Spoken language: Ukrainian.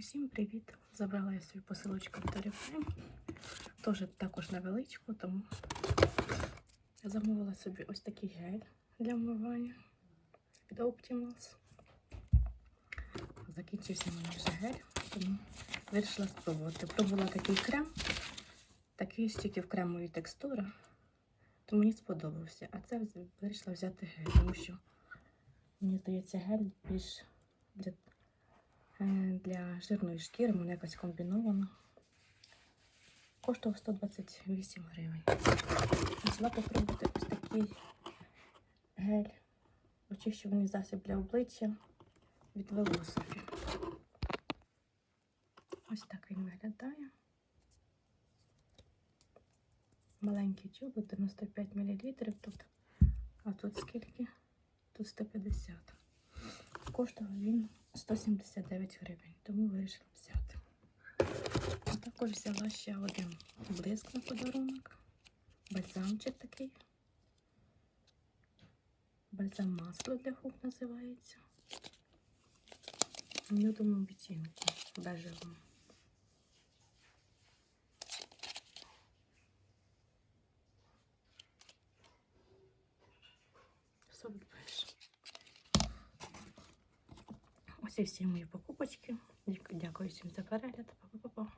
Усім привіт! Забрала я свою посилочку від Oriflame. Теж також невеличку, тому замовила собі ось такий гель для вмивання від Optimals. Закінчився мені вже гель, тому вирішила спробувати. Пробувала такий крем, такий тільки в кремовій текстура, то мені сподобався. А це вирішила взяти гель, тому що мені здається, гель більш для Для жирної шкіри мене якась комбінована. Коштував 128 гривень. Взяла попробувати ось такий гель. Очищуваний засіб для обличчя від Velocity. Ось так він виглядає. Маленький тюбик, 95 мл тут. А тут скільки? Тут 150. Коштував він 179 гривень, тому вирішила взяти. Також взяла ще один блиск на подарунок. Бальзамчик такий. Бальзам масло для губ називається. В нюдовому відтінку бежевому. Солод беж. Ось і всі мої покупочки. Дякую всім за перегляд.